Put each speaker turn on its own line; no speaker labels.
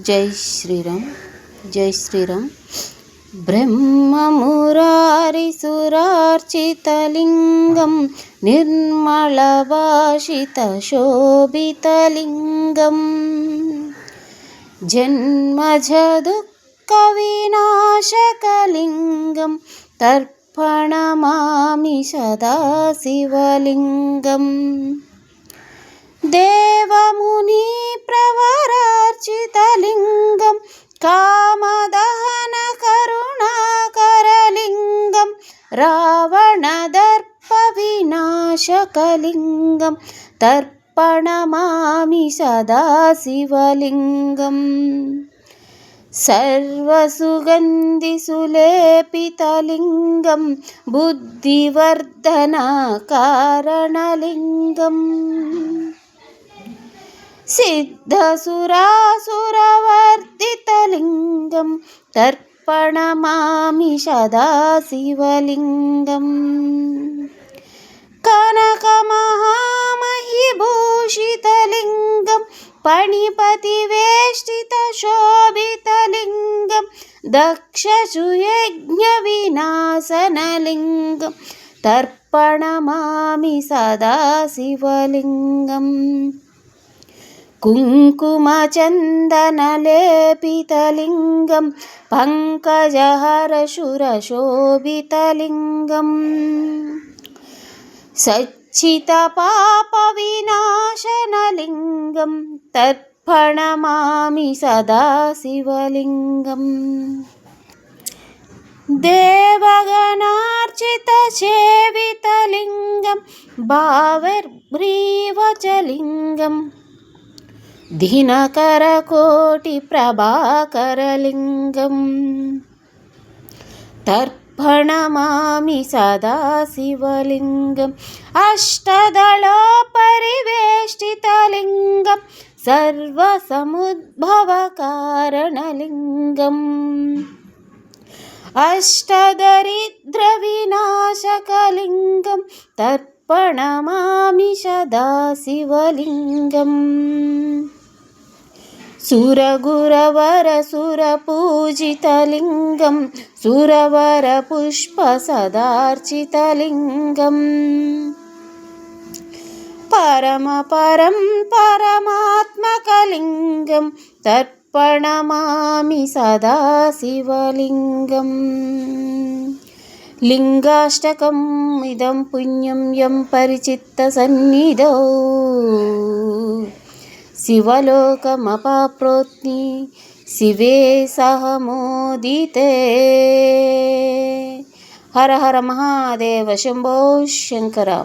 జై శ్రీరామ్ జై శ్రీరామ్. బ్రహ్మమురారిసురార్చితలింగం నిర్మళభాషితశోభితలింగం జన్మజదుఃఖవినాశకలింగం తర్పణమామి సదాశివలింగం దేవముని ప్రవరార్చితలింగం కామదహన కరుణాకరలింగం రావణదర్ప వినాశకలింగం తర్పణమామి సదాశివలింగం सर्वसुगन्धिसुलेपितलिङ्गं बुद्धिवर्धनकारणलिङ्गम् सिद्धसुरासुरवर्तितलिङ्गं तर्पणमामि सदा शिवलिङ्गम् कनकमहामहिभूषितलिङ्गं पणिपतिवेष्टितशोभितलिङ्गं दक्षसुयज्ञविनाशनलिङ्गं तर्पणमामि सदा शिवलिङ्गम् कुङ्कुमचन्दनलेपितलिङ्गं पङ्कजहरशुरशोभितलिङ्गम् सच्चितपापविनाशनलिङ्गं तर्पणमामि सदाशिवलिङ्गम् देवगणार्चितसेवितलिङ्गं भावर्भ्रीवचलिङ्गम् दिनकरकोटिप्रभाकरलिङ्गं तर्पणमामि सदा शिवलिङ्गम् अष्टदलोपरिवेष्टितलिङ्गं सर्वसमुद्भवकारणलिङ्गम् अष्टदरिद्रविनाशकलिङ्गं तर्पणमामि सदा शिवलिङ्गम् సురగురవర సురపూజితలింగం సురవర పుష్ప సదార్చితలింగం. పరమ పరం పరమాత్మకలింగం తర్పణమామి సదాశివలింగం. లింగాష్టకం ఇదం పుణ్యం యం పరిచిత్త సన్నిధౌ. శివలోకమపాప్నోతి శివే సహమోదితే. హర హర మహాదేవ శంభో శంకర.